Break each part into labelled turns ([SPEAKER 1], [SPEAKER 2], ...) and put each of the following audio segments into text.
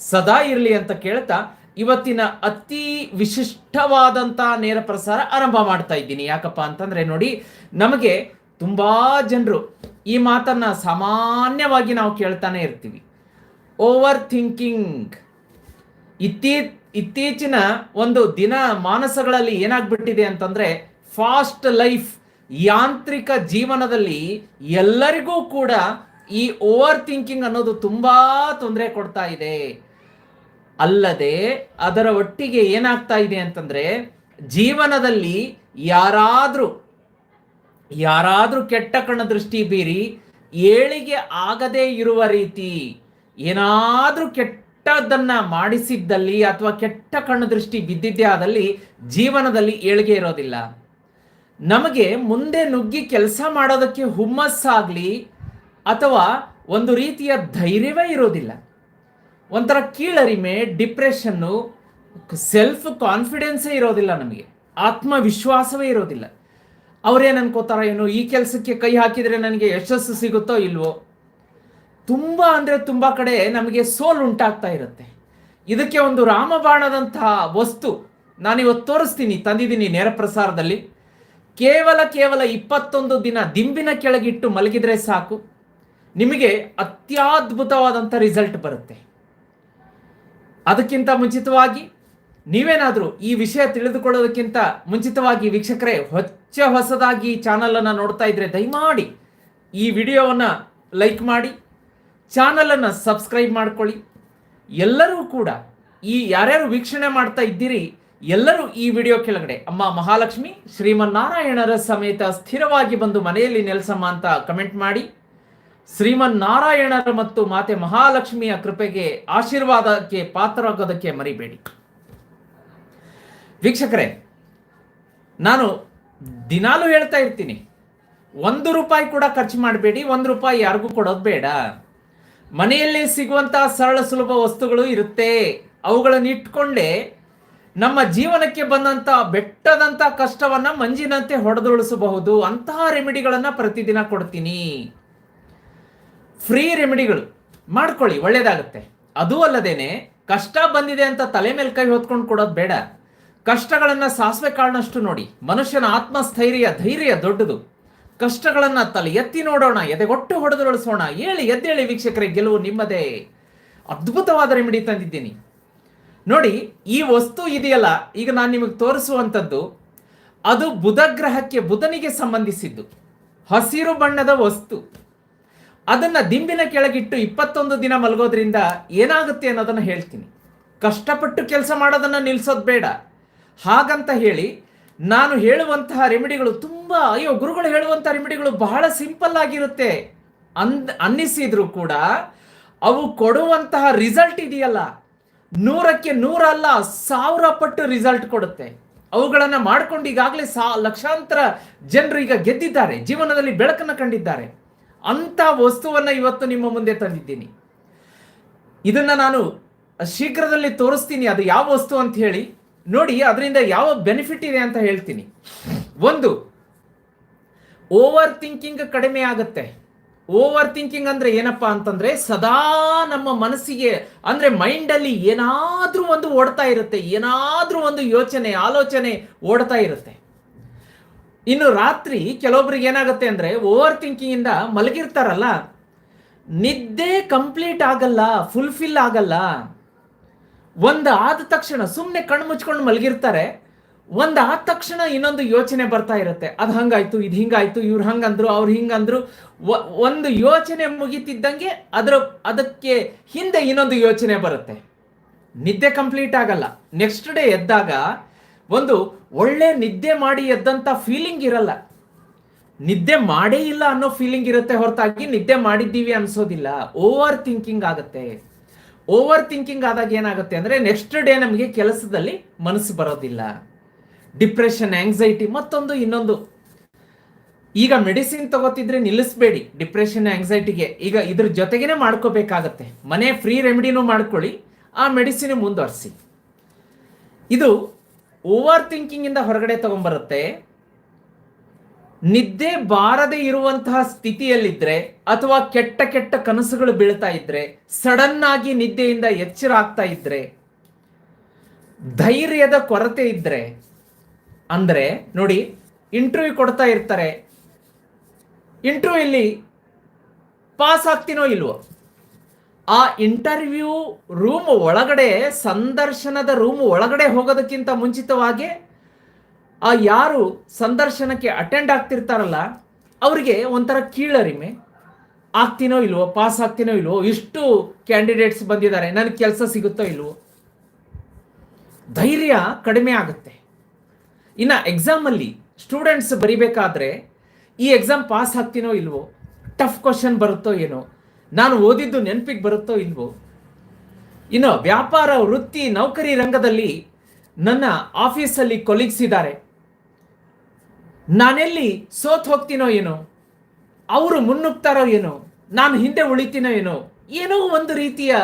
[SPEAKER 1] ಸದಾ ಇರಲಿ ಅಂತ ಕೇಳ್ತಾ ಇವತ್ತಿನ ಅತಿ ವಿಶಿಷ್ಟವಾದಂತಹ ನೇರ ಪ್ರಸಾರ ಆರಂಭ ಮಾಡ್ತಾ ಇದ್ದೀನಿ. ಯಾಕಪ್ಪ ಅಂತಂದ್ರೆ ನೋಡಿ, ನಮಗೆ ತುಂಬಾ ಜನರು ಈ ಮಾತನ್ನ ಸಾಮಾನ್ಯವಾಗಿ ನಾವು ಕೇಳ್ತಾನೆ ಇರ್ತೀವಿ. ಓವರ್ ಥಿಂಕಿಂಗ್ ಇತ್ತೀ, ಇತ್ತೀಚಿನ ಒಂದು ದಿನ ಮಾನಸಗಳಲ್ಲಿ ಏನಾಗ್ಬಿಟ್ಟಿದೆ ಅಂತಂದ್ರೆ, ಫಾಸ್ಟ್ ಲೈಫ್, ಯಾಂತ್ರಿಕ ಜೀವನದಲ್ಲಿ ಎಲ್ಲರಿಗೂ ಕೂಡ ಈ ಓವರ್ ಥಿಂಕಿಂಗ್ ಅನ್ನೋದು ತುಂಬಾ ತೊಂದರೆ ಕೊಡ್ತಾ ಇದೆ. ಅಲ್ಲದೆ ಅದರ ಒಟ್ಟಿಗೆ ಏನಾಗ್ತಾ ಇದೆ ಅಂತಂದ್ರೆ ಜೀವನದಲ್ಲಿ ಯಾರಾದರೂ ಯಾರಾದರೂ ಕೆಟ್ಟ ಕಣ ದೃಷ್ಟಿ ಬೀರಿ ಏಳಿಗೆ ಆಗದೇ ಇರುವ ರೀತಿ ಏನಾದರೂ ಕೆಟ್ಟದನ್ನ ಮಾಡಿಸಿದ್ದಲ್ಲಿ ಅಥವಾ ಕೆಟ್ಟ ಕಣ್ಣು ದೃಷ್ಟಿ ಬಿದ್ದಿದ್ದೇ ಆದಲ್ಲಿ ಜೀವನದಲ್ಲಿ ಏಳಿಗೆ ಇರೋದಿಲ್ಲ. ನಮಗೆ ಮುಂದೆ ನುಗ್ಗಿ ಕೆಲಸ ಮಾಡೋದಕ್ಕೆ ಹುಮ್ಮಸ್ಸಾಗಲಿ ಅಥವಾ ಒಂದು ರೀತಿಯ ಧೈರ್ಯವೇ ಇರೋದಿಲ್ಲ. ಒಂಥರ ಕೀಳರಿಮೆ, ಡಿಪ್ರೆಷನ್ನು ಸೆಲ್ಫ್ ಕಾನ್ಫಿಡೆನ್ಸೇ ಇರೋದಿಲ್ಲ ನಮಗೆ. ಆತ್ಮವಿಶ್ವಾಸವೇ ಇರೋದಿಲ್ಲ. ಅವರೇನು ಅನ್ಕೋತಾರ ಏನು, ಈ ಕೆಲಸಕ್ಕೆ ಕೈ ಹಾಕಿದರೆ ನನಗೆ ಯಶಸ್ಸು ಸಿಗುತ್ತೋ ಇಲ್ವೋ? ತುಂಬ ಅಂದರೆ ತುಂಬ ಕಡೆ ನಮಗೆ ಸೋಲು ಉಂಟಾಗ್ತಾ ಇರುತ್ತೆ. ಇದಕ್ಕೆ ಒಂದು ರಾಮಬಾಣದಂತಹ ವಸ್ತು ನಾನಿವತ್ತು ತೋರಿಸ್ತೀನಿ, ತಂದಿದ್ದೀನಿ ನೇರ ಪ್ರಸಾರದಲ್ಲಿ ಕೇವಲ ಕೇವಲ ಇಪ್ಪತ್ತೊಂದು ದಿನ ದಿಂಬಿನ ಕೆಳಗಿಟ್ಟು ಮಲಗಿದರೆ ಸಾಕು. ನಿಮಗೆ ಅತ್ಯದ್ಭುತವಾದಂಥ ರಿಸಲ್ಟ್ ಬರುತ್ತೆ. ಅದಕ್ಕಿಂತ ಮುಂಚಿತವಾಗಿ ನೀವೇನಾದರೂ ಈ ವಿಷಯ ತಿಳಿದುಕೊಳ್ಳೋದಕ್ಕಿಂತ ಮುಂಚಿತವಾಗಿ ವೀಕ್ಷಕರೇ, ಹೊಚ್ಚ ಹೊಸದಾಗಿ ಚಾನಲನ್ನು ನೋಡ್ತಾ ಇದ್ರೆ ದಯಮಾಡಿ ಈ ವಿಡಿಯೋವನ್ನು ಲೈಕ್ ಮಾಡಿ ಚಾನಲನ್ನು ಸಬ್ಸ್ಕ್ರೈಬ್ ಮಾಡ್ಕೊಳ್ಳಿ. ಎಲ್ಲರೂ ಕೂಡ ಈ ಯಾರ್ಯಾರು ವೀಕ್ಷಣೆ ಮಾಡ್ತಾ ಇದ್ದೀರಿ, ಎಲ್ಲರೂ ಈ ವಿಡಿಯೋ ಕೆಳಗಡೆ, ಅಮ್ಮ ಮಹಾಲಕ್ಷ್ಮಿ ಶ್ರೀಮನ್ನಾರಾಯಣರ ಸಮೇತ ಸ್ಥಿರವಾಗಿ ಬಂದು ಮನೆಯಲ್ಲಿ ನೆಲೆಸಮ್ಮ ಅಂತ ಕಮೆಂಟ್ ಮಾಡಿ. ಶ್ರೀಮನ್ ನಾರಾಯಣರ ಮತ್ತು ಮಾತೆ ಮಹಾಲಕ್ಷ್ಮಿಯ ಕೃಪೆಗೆ ಆಶೀರ್ವಾದಕ್ಕೆ ಪಾತ್ರರಾಗೋದಕ್ಕೆ ಮರಿಬೇಡಿ. ವೀಕ್ಷಕರೇ, ನಾನು ದಿನಾಲೂ ಹೇಳ್ತಾ ಇರ್ತೀನಿ, ಒಂದು ರೂಪಾಯಿ ಕೂಡ ಖರ್ಚು ಮಾಡಬೇಡಿ, ಒಂದು ರೂಪಾಯಿ ಯಾರಿಗೂ ಕೊಡೋದು ಬೇಡ. ಮನೆಯಲ್ಲಿ ಸಿಗುವಂತಹ ಸರಳ ಸುಲಭ ವಸ್ತುಗಳು ಇರುತ್ತೆ, ಅವುಗಳನ್ನು ಇಟ್ಕೊಂಡೇ ನಮ್ಮ ಜೀವನಕ್ಕೆ ಬಂದಂತ ಬೆಟ್ಟದಂತ ಕಷ್ಟವನ್ನ ಮಂಜಿನಂತೆ ಹೊಡೆದುಳಿಸಬಹುದು ಅಂತಹ ರೆಮಿಡಿಗಳನ್ನು ಪ್ರತಿದಿನ ಕೊಡ್ತೀನಿ. ಫ್ರೀ ರೆಮಿಡಿಗಳು ಮಾಡ್ಕೊಳ್ಳಿ, ಒಳ್ಳೇದಾಗುತ್ತೆ. ಅದೂ ಅಲ್ಲದೇನೆ ಕಷ್ಟ ಬಂದಿದೆ ಅಂತ ತಲೆ ಮೇಲೆ ಕೈ ಹೊತ್ಕೊಂಡು ಕೊಡೋದು ಬೇಡ. ಕಷ್ಟಗಳನ್ನು ಸಾಸಿವೆ ಕಾಳನಷ್ಟು ನೋಡಿ. ಮನುಷ್ಯನ ಆತ್ಮಸ್ಥೈರ್ಯ, ಧೈರ್ಯ ದೊಡ್ಡದು. ಕಷ್ಟಗಳನ್ನು ತಲೆ ಎತ್ತಿ ನೋಡೋಣ, ಎದೆಗೊಟ್ಟು ಹೊಡೆದುಳಿಸೋಣ ಹೇಳಿ ಎದ್ದೇಳಿ ವೀಕ್ಷಕರೇ, ಗೆಲುವು ನಿಮ್ಮದೇ. ಅದ್ಭುತವಾದ ರೆಮಿಡಿ ತಂದಿದ್ದೀನಿ. ನೋಡಿ, ಈ ವಸ್ತು ಇದೆಯಲ್ಲ, ಈಗ ನಾನು ನಿಮಗೆ ತೋರಿಸುವಂಥದ್ದು, ಅದು ಬುಧ ಗ್ರಹಕ್ಕೆ ಬುಧನಿಗೆ ಸಂಬಂಧಿಸಿದ್ದು. ಹಸಿರು ಬಣ್ಣದ ವಸ್ತು. ಅದನ್ನ ದಿಂಬಿನ ಕೆಳಗಿಟ್ಟು ಇಪ್ಪತ್ತೊಂದು ದಿನ ಮಲಗೋದ್ರಿಂದ ಏನಾಗುತ್ತೆ ಅನ್ನೋದನ್ನ ಹೇಳ್ತೀನಿ. ಕಷ್ಟಪಟ್ಟು ಕೆಲಸ ಮಾಡೋದನ್ನ ನಿಲ್ಸೋದು ಬೇಡ. ಹಾಗಂತ ಹೇಳಿ, ನಾನು ಹೇಳುವಂತಹ ರೆಮಿಡಿಗಳು ತುಂಬ, ಅಯ್ಯೋ, ಗುರುಗಳು ಹೇಳುವಂತಹ ರೆಮಿಡಿಗಳು ಬಹಳ ಸಿಂಪಲ್ ಆಗಿರುತ್ತೆ. ಅಂದ್, ಅನ್ನಿಸಿದ್ರು ಕೂಡ, ಅವು ಕೊಡುವಂತಹ ರಿಸಲ್ಟ್ ಇದೆಯಲ್ಲ, ನೂರಕ್ಕೆ ನೂರಲ್ಲ ಸಾವಿರ ಪಟ್ಟು ರಿಸಲ್ಟ್ ಕೊಡುತ್ತೆ. ಅವುಗಳನ್ನು ಮಾಡ್ಕೊಂಡು ಈಗಾಗಲೇ ಸಾ, ಲಕ್ಷಾಂತರ ಜನರು ಈಗ ಗೆದ್ದಿದ್ದಾರೆ, ಜೀವನದಲ್ಲಿ ಬೆಳಕನ್ನು ಕಂಡಿದ್ದಾರೆ. ಅಂತ ವಸ್ತುವನ್ನ ಇವತ್ತು ನಿಮ್ಮ ಮುಂದೆ ತಂದಿದ್ದೀನಿ. ಇದನ್ನ ನಾನು ಶೀಘ್ರದಲ್ಲಿ ತೋರಿಸ್ತೀನಿ, ಅದು ಯಾವ ವಸ್ತು ಅಂತ ಹೇಳಿ. ನೋಡಿ, ಅದರಿಂದ ಯಾವ ಬೆನಿಫಿಟ್ ಇದೆ ಅಂತ ಹೇಳ್ತೀನಿ. ಒಂದು ಓವರ್ ಥಿಂಕಿಂಗ್ ಕಡಿಮೆ ಆಗುತ್ತೆ. ಓವರ್ ಥಿಂಕಿಂಗ್ ಅಂದ್ರೆ ಏನಪ್ಪಾ ಅಂತಂದ್ರೆ, ಸದಾ ನಮ್ಮ ಮನಸ್ಸಿಗೆ, ಅಂದ್ರೆ ಮೈಂಡ್ ಅಲ್ಲಿ ಏನಾದ್ರೂ ಒಂದು ಓಡ್ತಾ ಇರುತ್ತೆ, ಏನಾದ್ರೂ ಒಂದು ಯೋಚನೆ, ಆಲೋಚನೆ ಓಡ್ತಾ ಇರುತ್ತೆ. ಇನ್ನು ರಾತ್ರಿ ಕೆಲವೊಬ್ರಿಗೆ ಏನಾಗುತ್ತೆ ಅಂದ್ರೆ ಓವರ್ ಥಿಂಕಿಂಗ್ ಇಂದ ಮಲಗಿರ್ತಾರಲ್ಲ, ನಿದ್ದೆ ಕಂಪ್ಲೀಟ್ ಆಗಲ್ಲ ಫುಲ್ಫಿಲ್ ಆಗಲ್ಲ. ಒಂದು ಆದ ತಕ್ಷಣ ಸುಮ್ಮನೆ ಕಣ್ಣು ಮುಚ್ಕೊಂಡು ಮಲಗಿರ್ತಾರೆ, ಒಂದು ಆದ ತಕ್ಷಣ ಇನ್ನೊಂದು ಯೋಚನೆ ಬರ್ತಾ ಇರುತ್ತೆ. ಅದು ಹಂಗಾಯ್ತು, ಇದು ಹಿಂಗಾಯ್ತು, ಇವ್ರು ಹಂಗಂದ್ರು, ಅವ್ರು ಹಿಂಗಂದ್ರು. ಒಂದು ಯೋಚನೆ ಮುಗಿತಿದ್ದಂಗೆ ಅದರ, ಅದಕ್ಕೆ ಹಿಂದೆ ಇನ್ನೊಂದು ಯೋಚನೆ ಬರುತ್ತೆ. ನಿದ್ದೆ ಕಂಪ್ಲೀಟ್ ಆಗಲ್ಲ. ನೆಕ್ಸ್ಟ್ ಡೇ ಎದ್ದಾಗ ಒಂದು ಒಳ್ಳೆ ನಿದ್ದೆ ಮಾಡಿ ಎದ್ದಂತ ಫೀಲಿಂಗ್ ಇರಲ್ಲ. ನಿದ್ದೆ ಮಾಡೇ ಇಲ್ಲ ಅನ್ನೋ ಫೀಲಿಂಗ್ ಇರುತ್ತೆ ಹೊರತಾಗಿ ನಿದ್ದೆ ಮಾಡಿದ್ದೀವಿ ಅನ್ಸೋದಿಲ್ಲ. ಓವರ್ ಥಿಂಕಿಂಗ್ ಆಗುತ್ತೆ. ಓವರ್ ಥಿಂಕಿಂಗ್ ಆದಾಗ ಏನಾಗುತ್ತೆ ಅಂದರೆ ನೆಕ್ಸ್ಟ್ ಡೇ ನಮಗೆ ಕೆಲಸದಲ್ಲಿ ಮನಸ್ಸು ಬರೋದಿಲ್ಲ. ಡಿಪ್ರೆಷನ್ ಆಂಗ್ಸೈಟಿ ಮತ್ತೊಂದು, ಇನ್ನೊಂದು. ಈಗ ಮೆಡಿಸಿನ್ ತಗೋತಿದ್ರೆ ನಿಲ್ಲಿಸಬೇಡಿ. ಡಿಪ್ರೆಷನ್ ಆಂಗ್ಸೈಟಿಗೆ ಈಗ ಇದ್ರ ಜೊತೆಗೇನೆ ಮಾಡ್ಕೋಬೇಕಾಗತ್ತೆ. ಮನೆ ಫ್ರೀ ರೆಮಿಡಿನೂ ಮಾಡ್ಕೊಳ್ಳಿ, ಆ ಮೆಡಿಸಿನ್ ಮುಂದುವರಿಸಿ. ಇದು ಓವರ್ ಥಿಂಕಿಂಗಿಂದ ಹೊರಗಡೆ ತಗೊಂಬರುತ್ತೆ. ನಿದ್ದೆ ಬಾರದೆ ಇರುವಂತಹ ಸ್ಥಿತಿಯಲ್ಲಿದ್ರೆ ಅಥವಾ ಕೆಟ್ಟ ಕೆಟ್ಟ ಕನಸುಗಳು ಬೀಳ್ತಾ ಇದ್ರೆ, ಸಡನ್ ಆಗಿ ನಿದ್ದೆಯಿಂದ ಎಚ್ಚರ ಆಗ್ತಾ ಇದ್ರೆ, ಧೈರ್ಯದ ಕೊರತೆ ಇದ್ರೆ, ಅಂದ್ರೆ ನೋಡಿ ಇಂಟರ್ವ್ಯೂ ಕೊಡ್ತಾ ಇರ್ತಾರೆ. ಇಂಟರ್ವ್ಯೂ ಇಲ್ಲಿ ಪಾಸ್ ಆಗ್ತೀನೋ ಇಲ್ವೋ? ಆ ಇಂಟರ್ವ್ಯೂ ರೂಮ್ ಒಳಗಡೆ, ಸಂದರ್ಶನದ ರೂಮ್ ಒಳಗಡೆ ಹೋಗೋದಕ್ಕಿಂತ ಮುಂಚಿತವಾಗಿ ಆ ಯಾರು ಸಂದರ್ಶನಕ್ಕೆ ಅಟೆಂಡ್ ಆಗ್ತಿರ್ತಾರಲ್ಲ, ಅವರಿಗೆ ಒಂಥರ ಕೀಳರಿಮೆ. ಆಗ್ತೀನೋ ಇಲ್ವೋ ಪಾಸ್ ಆಗ್ತೀನೋ ಇಲ್ವೋ, ಇಷ್ಟು ಕ್ಯಾಂಡಿಡೇಟ್ಸ್ ಬಂದಿದ್ದಾರೆ, ನನಗೆ ಕೆಲಸ ಸಿಗುತ್ತೋ ಇಲ್ವೋ. ಧೈರ್ಯ ಕಡಿಮೆ ಆಗುತ್ತೆ. ಇನ್ನು ಎಕ್ಸಾಮಲ್ಲಿ ಸ್ಟೂಡೆಂಟ್ಸ್ ಬರಿಬೇಕಾದ್ರೆ, ಈ ಎಕ್ಸಾಮ್ ಪಾಸ್ ಆಗ್ತೀನೋ ಇಲ್ವೋ ಟಫ್ ಕ್ವಶನ್ ಬರುತ್ತೋ ಏನೋ ನಾನು ಓದಿದ್ದು ನೆನಪಿಗೆ ಬರುತ್ತೋ ಇಲ್ವೋ? ಇನ್ನು ವ್ಯಾಪಾರ, ವೃತ್ತಿ, ನೌಕರಿ ರಂಗದಲ್ಲಿ ನನ್ನ ಆಫೀಸಲ್ಲಿ ಕೊಲೀಗ್ಸ್ ಇದ್ದಾರೆ. ನಾನೆಲ್ಲಿ ಸೋತ್ ಹೋಗ್ತೀನೋ ಏನೋ? ಅವರು ಮುನ್ನುಗ್ತಾರೋ ಏನೋ? ನಾನು ಹಿಂದೆ ಉಳಿತೀನೋ ಏನೋ? ಏನೋ ಒಂದು ರೀತಿಯ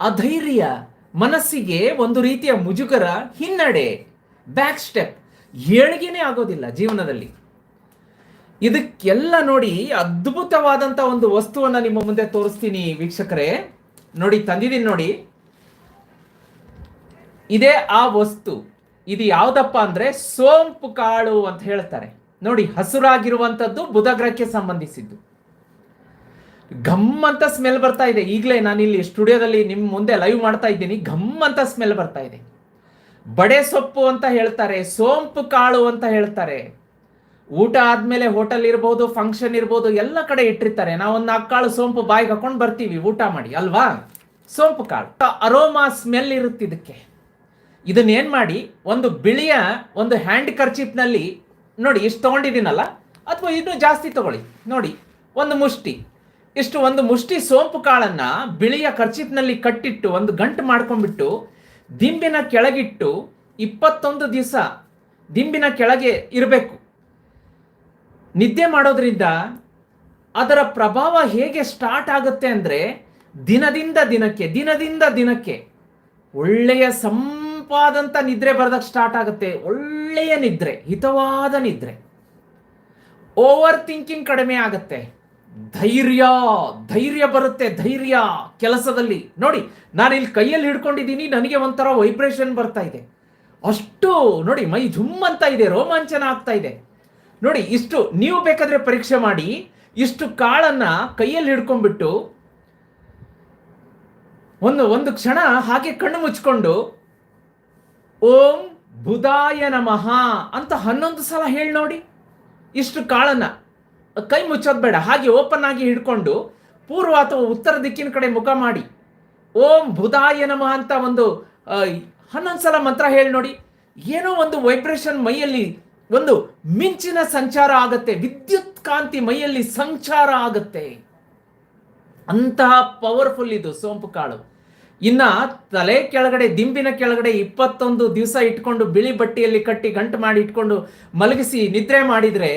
[SPEAKER 1] ಅಧೈರ್ಯ, ಮನಸ್ಸಿಗೆ ಒಂದು ರೀತಿಯ ಮುಜುಗರ ಹಿನ್ನಡೆ ಬ್ಯಾಕ್ ಸ್ಟೆಪ್ ಏಳಿಗೆನೇ ಆಗೋದಿಲ್ಲ ಜೀವನದಲ್ಲಿ. ಇದಕ್ಕೆಲ್ಲ ನೋಡಿ ಅದ್ಭುತವಾದಂತ ಒಂದು ವಸ್ತುವನ್ನ ನಿಮ್ಮ ಮುಂದೆ ತೋರಿಸ್ತೀನಿ ವೀಕ್ಷಕರೇ. ನೋಡಿ, ತಂದಿದ್ದೀನಿ ನೋಡಿ. ಇದೇ ಆ ವಸ್ತು. ಇದು ಯಾವ್ದಪ್ಪ ಅಂದ್ರೆ ಸೋಂಪು ಕಾಳು ಅಂತ ಹೇಳ್ತಾರೆ. ನೋಡಿ ಹಸುರಾಗಿರುವಂತದ್ದು ಬುಧಗ್ರಹಕ್ಕೆ ಸಂಬಂಧಿಸಿದ್ದು. ಘಮ್ ಅಂತ ಸ್ಮೆಲ್ ಬರ್ತಾ ಇದೆ. ಈಗಲೇ ಇಲ್ಲಿ ಸ್ಟುಡಿಯೋದಲ್ಲಿ ನಿಮ್ಮ ಮುಂದೆ ಲೈವ್ ಮಾಡ್ತಾ ಇದ್ದೀನಿ. ಘಮ್ ಅಂತ ಸ್ಮೆಲ್ ಬರ್ತಾ ಇದೆ. ಬಡೆ ಸೊಪ್ಪು ಅಂತ ಹೇಳ್ತಾರೆ, ಸೋಂಪು ಕಾಳು ಅಂತ ಹೇಳ್ತಾರೆ. ಊಟ ಆದ್ಮೇಲೆ ಹೋಟೆಲ್ ಇರ್ಬೋದು ಫಂಕ್ಷನ್ ಇರ್ಬೋದು, ಎಲ್ಲ ಕಡೆ ಇಟ್ಟಿರ್ತಾರೆ. ನಾವು ಒಂದು ನಾಲ್ಕು ಕಾಳು ಸೋಂಪು ಬಾಯಿಗೆ ಹಾಕೊಂಡು ಬರ್ತೀವಿ, ಊಟ ಮಾಡಿ, ಅಲ್ವಾ? ಸೋಂಪು ಕಾಳು. ಅರೋಮಾ ಸ್ಮೆಲ್ ಇರುತ್ತೆ ಇದಕ್ಕೆ. ಇದನ್ನ ಏನ್ ಮಾಡಿ, ಒಂದು ಬಿಳಿಯ ಒಂದು ಹ್ಯಾಂಡ್ ಕರ್ಚಿಪ್ನಲ್ಲಿ ನೋಡಿ, ಇಷ್ಟು ತಗೊಂಡಿದ್ದೀನಲ್ಲ, ಅಥವಾ ಇನ್ನೂ ಜಾಸ್ತಿ ತಗೊಳ್ಳಿ. ನೋಡಿ, ಒಂದು ಮುಷ್ಟಿ. ಇಷ್ಟು ಒಂದು ಮುಷ್ಟಿ ಸೋಂಪು ಕಾಳನ್ನ ಬಿಳಿಯ ಕರ್ಚಿಪ್ನಲ್ಲಿ ಕಟ್ಟಿಟ್ಟು, ಒಂದು ಗಂಟು ಮಾಡ್ಕೊಂಡ್ಬಿಟ್ಟು, ದಿಂಬಿನ ಕೆಳಗಿಟ್ಟು ಇಪ್ಪತ್ತೊಂದು ದಿವಸ, ದಿಂಬಿನ ಕೆಳಗೆ ಇರಬೇಕು. ನಿದ್ದೆ ಮಾಡೋದ್ರಿಂದ ಅದರ ಪ್ರಭಾವ ಹೇಗೆ ಸ್ಟಾರ್ಟ್ ಆಗುತ್ತೆ ಅಂದರೆ ದಿನದಿಂದ ದಿನಕ್ಕೆ ದಿನದಿಂದ ದಿನಕ್ಕೆ ಒಳ್ಳೆಯ ಸಂಪಾದಂತ ನಿದ್ರೆ ಬರೋದಕ್ಕೆ ಸ್ಟಾರ್ಟ್ ಆಗುತ್ತೆ. ಒಳ್ಳೆಯ ನಿದ್ರೆ, ಹಿತವಾದ ನಿದ್ರೆ. ಓವರ್ ಥಿಂಕಿಂಗ್ ಕಡಿಮೆ ಆಗುತ್ತೆ. ಧೈರ್ಯ ಧೈರ್ಯ ಬರುತ್ತೆ, ಧೈರ್ಯ ಕೆಲಸದಲ್ಲಿ. ನೋಡಿ ನಾನು ಇಲ್ಲಿ ಕೈಯಲ್ಲಿ ಹಿಡ್ಕೊಂಡಿದ್ದೀನಿ, ನನಗೆ ಒಂಥರ ವೈಬ್ರೇಷನ್ ಬರ್ತಾ ಇದೆ. ಅಷ್ಟು ನೋಡಿ, ಮೈ ಝುಮ್ ಅಂತ ಇದೆ, ರೋಮಾಂಚನ ಆಗ್ತಾ ಇದೆ. ನೋಡಿ, ಇಷ್ಟು ನೀವು ಬೇಕಾದ್ರೆ ಪರೀಕ್ಷೆ ಮಾಡಿ, ಇಷ್ಟು ಕಾಳನ್ನ ಕೈಯಲ್ಲಿ ಹಿಡ್ಕೊಂಡ್ಬಿಟ್ಟು, ಒಂದು ಒಂದು ಕ್ಷಣ ಹಾಗೆ ಕಣ್ಣು ಮುಚ್ಕೊಂಡು, ಓಂ ಬುಧಾಯ ನಮಃ ಅಂತ ಹನ್ನೊಂದು ಸಲ ಹೇಳಿ ನೋಡಿ. ಇಷ್ಟು ಕಾಳನ್ನ ಕೈ ಮುಚ್ಚೋದು ಬೇಡ. ಹಾಗೆ ಓಪನ್ ಆಗಿ ಹಿಡ್ಕೊಂಡು ಪೂರ್ವ ಅಥವಾ ಉತ್ತರ ದಿಕ್ಕಿನ ಕಡೆ ಮುಖ ಮಾಡಿ, ಓಂ ಬುಧಾಯ ನಮಃ ಅಂತ ಒಂದು ಹನ್ನೊಂದು ಸಲ ಮಂತ್ರ ಹೇಳಿ ನೋಡಿ. ಏನೋ ಒಂದು ವೈಬ್ರೇಷನ್ ಮೈಯಲ್ಲಿ ಒಂದು ಮಿಂಚಿನ ಸಂಚಾರ ಆಗತ್ತೆ, ವಿದ್ಯುತ್ ಕಾಂತಿ ಮೈಯಲ್ಲಿ ಸಂಚಾರ ಆಗತ್ತೆ. ಅಂತಹ ಪವರ್ಫುಲ್ ಇದು ಸೋಂಪು ಕಾಳು. ಇನ್ನ ತಲೆ ಕೆಳಗಡೆ, ದಿಂಬಿನ ಕೆಳಗಡೆ ಇಪ್ಪತ್ತೊಂದು ದಿವಸ ಇಟ್ಕೊಂಡು ಬಿಳಿ ಬಟ್ಟೆಯಲ್ಲಿ ಕಟ್ಟಿ ಗಂಟು ಮಾಡಿ ಇಟ್ಕೊಂಡು ಮಲಗಿಸಿ ನಿದ್ರೆ ಮಾಡಿದ್ರೆ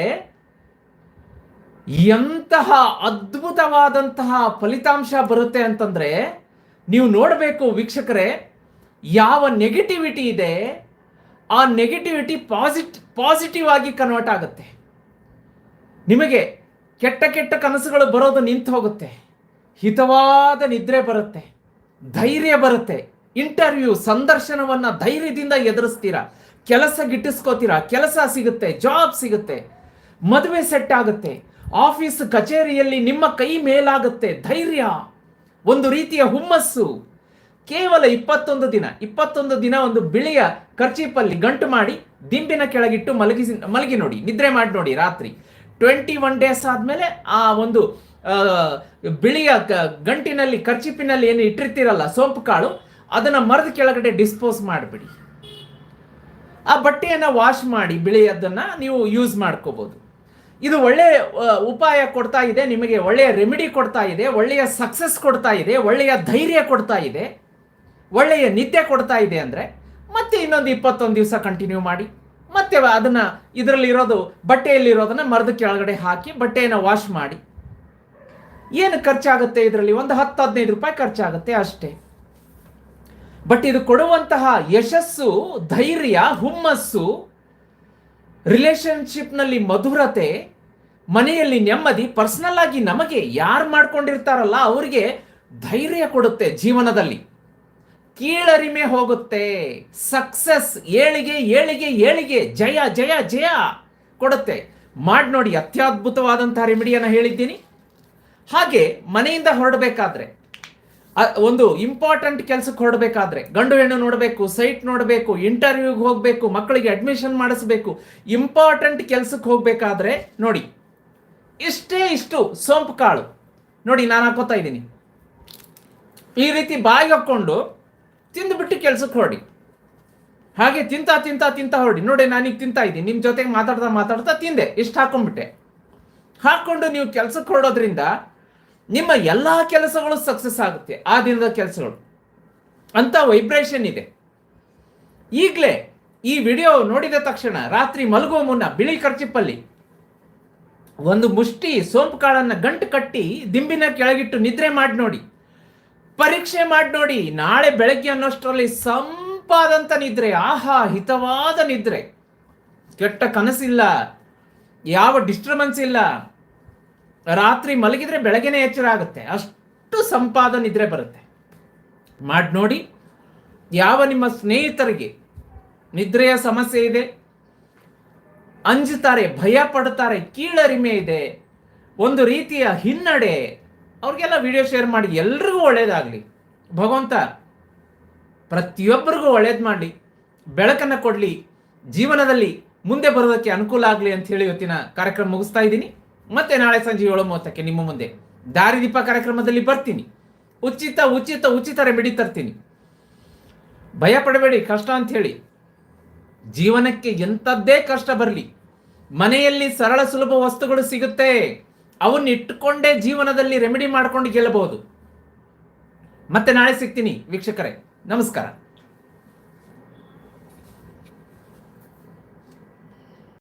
[SPEAKER 1] ಎಂತಹ ಅದ್ಭುತವಾದಂತಹ ಫಲಿತಾಂಶ ಬರುತ್ತೆ ಅಂತಂದ್ರೆ, ನೀವು ನೋಡಬೇಕು ವೀಕ್ಷಕರೇ, ಯಾವ ನೆಗೆಟಿವಿಟಿ ಇದೆ ಆ ನೆಗೆಟಿವಿಟಿ ಪಾಸಿಟ್ ಪಾಸಿಟಿವ್ ಆಗಿ ಕನ್ವರ್ಟ್ ಆಗುತ್ತೆ. ನಿಮಗೆ ಕೆಟ್ಟ ಕೆಟ್ಟ ಕನಸುಗಳು ಬರೋದು ನಿಂತು ಹೋಗುತ್ತೆ. ಹಿತವಾದ ನಿದ್ರೆ ಬರುತ್ತೆ. ಧೈರ್ಯ ಬರುತ್ತೆ. ಇಂಟರ್ವ್ಯೂ ಸಂದರ್ಶನವನ್ನ ಧೈರ್ಯದಿಂದ ಎದುರಿಸ್ತೀರಾ? ಕೆಲಸ ಗಿಟ್ಟಿಸ್ಕೋತೀರಾ? ಕೆಲಸ ಸಿಗುತ್ತೆ ಜಾಬ್ ಸಿಗುತ್ತೆ, ಮದುವೆ ಸೆಟ್ ಆಗುತ್ತೆ ಆಫೀಸ್ ಕಚೇರಿಯಲ್ಲಿ ನಿಮ್ಮ ಕೈ ಮೇಲಾಗುತ್ತೆ. ಧೈರ್ಯ, ಒಂದು ರೀತಿಯ ಹುಮ್ಮಸ್ಸು. ಕೇವಲ ಇಪ್ಪತ್ತೊಂದು ದಿನ ಇಪ್ಪತ್ತೊಂದು ದಿನ ಒಂದು ಬಿಳಿಯ ಕರ್ಚೀಪಲ್ಲಿ ಗಂಟು ಮಾಡಿ ದಿಂಬಿನ ಕೆಳಗಿಟ್ಟು ಮಲಗಿಸಿ, ಮಲಗಿ ನೋಡಿ, ನಿದ್ರೆ ಮಾಡಿ ನೋಡಿ ರಾತ್ರಿ. ಟ್ವೆಂಟಿ ಒನ್ ಡೇಸ್ ಆದಮೇಲೆ ಆ ಒಂದು ಬಿಳಿಯ ಗಂಟಿನಲ್ಲಿ ಕರ್ಚಿಪಿನಲ್ಲಿ ಏನು ಇಟ್ಟಿರ್ತೀರಲ್ಲ, ಸೋಂಪು ಕಾಳು, ಅದನ್ನ ಮರದ ಕೆಳಗಡೆ ಡಿಸ್ಪೋಸ್ ಮಾಡಿಬಿಡಿ. ಆ ಬಟ್ಟೆಯನ್ನು ವಾಶ್ ಮಾಡಿ, ಬಿಳಿಯದನ್ನ ನೀವು ಯೂಸ್ ಮಾಡ್ಕೋಬಹುದು ಇದು ಒಳ್ಳೆಯ ಉಪಾಯ ಕೊಡ್ತಾ ಇದೆ, ನಿಮಗೆ ಒಳ್ಳೆಯ ರೆಮಿಡಿ ಕೊಡ್ತಾ ಇದೆ, ಒಳ್ಳೆಯ ಸಕ್ಸಸ್ ಕೊಡ್ತಾ ಇದೆ, ಒಳ್ಳೆಯ ಧೈರ್ಯ ಕೊಡ್ತಾ ಇದೆ. ಒಳ್ಳೆಯ ನಿತ್ಯ ಕೊಡ್ತಾ ಇದೆ ಅಂದರೆ ಮತ್ತೆ ಇನ್ನೊಂದು ಇಪ್ಪತ್ತೊಂದು ದಿವಸ ಕಂಟಿನ್ಯೂ ಮಾಡಿ, ಮತ್ತೆ ಅದನ್ನು ಇದರಲ್ಲಿರೋದು, ಬಟ್ಟೆಯಲ್ಲಿರೋದನ್ನು ಮರದ ಕೆಳಗಡೆ ಹಾಕಿ ಬಟ್ಟೆಯನ್ನು ವಾಶ್ ಮಾಡಿ. ಏನು ಖರ್ಚಾಗುತ್ತೆ ಇದರಲ್ಲಿ? ಒಂದು ಹತ್ತು ಹದಿನೈದು ರೂಪಾಯಿ ಖರ್ಚಾಗುತ್ತೆ ಅಷ್ಟೇ. ಬಟ್ ಇದು ಕೊಡುವಂತಹ ಯಶಸ್ಸು, ಧೈರ್ಯ, ಹುಮ್ಮಸ್ಸು ರಿಲೇಶನ್ಶಿಪ್ನಲ್ಲಿ ಮಧುರತೆ, ಮನೆಯಲ್ಲಿ ನೆಮ್ಮದಿ ಪರ್ಸನಲ್ ಆಗಿ ನಮಗೆ ಯಾರು ಮಾಡ್ಕೊಂಡಿರ್ತಾರಲ್ಲ, ಅವರಿಗೆ ಧೈರ್ಯ ಕೊಡುತ್ತೆ ಜೀವನದಲ್ಲಿ. ಕೀಳರಿಮೆ ಹೋಗುತ್ತೆ. ಸಕ್ಸಸ್ ಏಳಿಗೆ ಏಳಿಗೆ ಏಳಿಗೆ, ಜಯ ಜಯ ಜಯ ಕೊಡುತ್ತೆ. ಮಾಡಿ ನೋಡಿ, ಅತ್ಯದ್ಭುತವಾದಂತಹ ರೆಮಿಡಿಯನ್ನು ಹೇಳಿದ್ದೀನಿ. ಹಾಗೆ ಮನೆಯಿಂದ ಹೊರಡಬೇಕಾದ್ರೆ ಒಂದು ಇಂಪಾರ್ಟೆಂಟ್ ಕೆಲಸಕ್ಕೆ ಹೊರಡಬೇಕಾದ್ರೆ, ಗಂಡು ಹೆಣ್ಣು ನೋಡಬೇಕು, ಸೈಟ್ ನೋಡಬೇಕು ಇಂಟರ್ವ್ಯೂಗೆ ಹೋಗಬೇಕು, ಮಕ್ಕಳಿಗೆ ಅಡ್ಮಿಷನ್ ಮಾಡಿಸ್ಬೇಕು ಇಂಪಾರ್ಟೆಂಟ್ ಕೆಲಸಕ್ಕೆ ಹೋಗಬೇಕಾದ್ರೆ ನೋಡಿ, ಇಷ್ಟೇ ಇಷ್ಟು ಸೋಂಪು ಕಾಳು. ನೋಡಿ, ನಾನು ಹಾಕೋತಾ ಇದ್ದೀನಿ. ಈ ರೀತಿ ಬಾಯಿ ಹಾಕ್ಕೊಂಡು ತಿಂದುಬಿಟ್ಟು ಕೆಲ್ಸಕ್ಕೆ ಹೊರಡಿ. ಹಾಗೆ ತಿಂತಾ ತಿಂತಾ ತಿಂತಾ ಹೊರಡಿ. ನೋಡಿ ನಾನೀಗ ತಿಂತಾ ಇದ್ದೀನಿ. ನಿಮ್ಮ ಜೊತೆಗೆ ಮಾತಾಡ್ತಾ ಮಾತಾಡ್ತಾ ತಿಂದೆ. ಇಷ್ಟು ಹಾಕೊಂಡ್ಬಿಟ್ಟೆ. ಹಾಕ್ಕೊಂಡು ನೀವು ಕೆಲ್ಸಕ್ಕೆ ಹೊರಡೋದ್ರಿಂದ ನಿಮ್ಮ ಎಲ್ಲ ಕೆಲಸಗಳು ಸಕ್ಸಸ್ ಆಗುತ್ತೆ. ಆ ದಿನದ ಕೆಲಸಗಳು. ಅಂತ ವೈಬ್ರೇಷನ್ ಇದೆ. ಈಗಲೇ ಈ ವಿಡಿಯೋ ನೋಡಿದ ತಕ್ಷಣ ರಾತ್ರಿ ಮಲಗುವ ಮುನ್ನ ಬಿಳಿ ಖರ್ಚಿಪ್ಪಲ್ಲಿ ಒಂದು ಮುಷ್ಟಿ ಸೋಂಪು ಕಾಳನ್ನು ಗಂಟು ಕಟ್ಟಿ ದಿಂಬಿನ ಕೆಳಗಿಟ್ಟು ನಿದ್ರೆ ಮಾಡಿ ನೋಡಿ. ಪರೀಕ್ಷೆ ಮಾಡಿ ನೋಡಿ, ನಾಳೆ ಬೆಳಗ್ಗೆ ಅನ್ನೋಷ್ಟರಲ್ಲಿ ಸಂಪಾದಂತ ನಿದ್ರೆ, ಆಹಾ, ಹಿತವಾದ ನಿದ್ರೆ. ಕೆಟ್ಟ ಕನಸಿಲ್ಲ, ಯಾವ ಡಿಸ್ಟರ್ಬೆನ್ಸ್ ಇಲ್ಲ. ರಾತ್ರಿ ಮಲಗಿದ್ರೆ ಬೆಳಗ್ಗೆನೆ ಎಚ್ಚರ ಆಗುತ್ತೆ, ಅಷ್ಟು ಸಂಪಾದ ನಿದ್ರೆ ಬರುತ್ತೆ. ಮಾಡಿ ನೋಡಿ, ಯಾವ ನಿಮ್ಮ ಸ್ನೇಹಿತರಿಗೆ ನಿದ್ರೆಯ ಸಮಸ್ಯೆ ಇದೆ, ಅಂಜುತ್ತಾರೆ, ಭಯ ಪಡ್ತಾರೆ ಕೀಳರಿಮೆ ಇದೆ, ಒಂದು ರೀತಿಯ ಹಿನ್ನಡೆ ಅವ್ರಿಗೆಲ್ಲ ವಿಡಿಯೋ ಶೇರ್ ಮಾಡಿ, ಎಲ್ರಿಗೂ ಒಳ್ಳೇದಾಗಲಿ. ಭಗವಂತ, ಪ್ರತಿಯೊಬ್ಬರಿಗೂ ಒಳ್ಳೇದು ಮಾಡಲಿ. ಬೆಳಕನ್ನು ಕೊಡಲಿ. ಜೀವನದಲ್ಲಿ ಮುಂದೆ ಬರೋದಕ್ಕೆ ಅನುಕೂಲ ಆಗಲಿ ಅಂತ ಹೇಳಿ ಇವತ್ತಿನ ಕಾರ್ಯಕ್ರಮ ಮುಗಿಸ್ತಾ ಇದ್ದೀನಿ. ಮತ್ತೆ ನಾಳೆ ಸಂಜೆ ಏಳು ಮೂವತ್ತಕ್ಕೆ ನಿಮ್ಮ ಮುಂದೆ ದಾರಿದೀಪ ಕಾರ್ಯಕ್ರಮದಲ್ಲಿ ಬರ್ತೀನಿ. ಉಚಿತ ಉಚಿತ ಉಚಿತ ರೆಮಿಡಿ ತರ್ತೀನಿ. ಭಯ ಪಡಬೇಡಿ, ಕಷ್ಟ ಅಂತ ಹೇಳಿ. ಜೀವನಕ್ಕೆ ಎಂಥದ್ದೇ ಕಷ್ಟ ಬರಲಿ. ಮನೆಯಲ್ಲಿ ಸರಳ ಸುಲಭ ವಸ್ತುಗಳು ಸಿಗುತ್ತೆ. ಅವನ್ನ ಇಟ್ಟುಕೊಂಡೇ ಜೀವನದಲ್ಲಿ ರೆಮಿಡಿ ಮಾಡ್ಕೊಂಡು ಗೆಲ್ಲಬಹುದು. ಮತ್ತೆ ನಾಳೆ ಸಿಗ್ತೀನಿ ವೀಕ್ಷಕರೇ. ನಮಸ್ಕಾರ.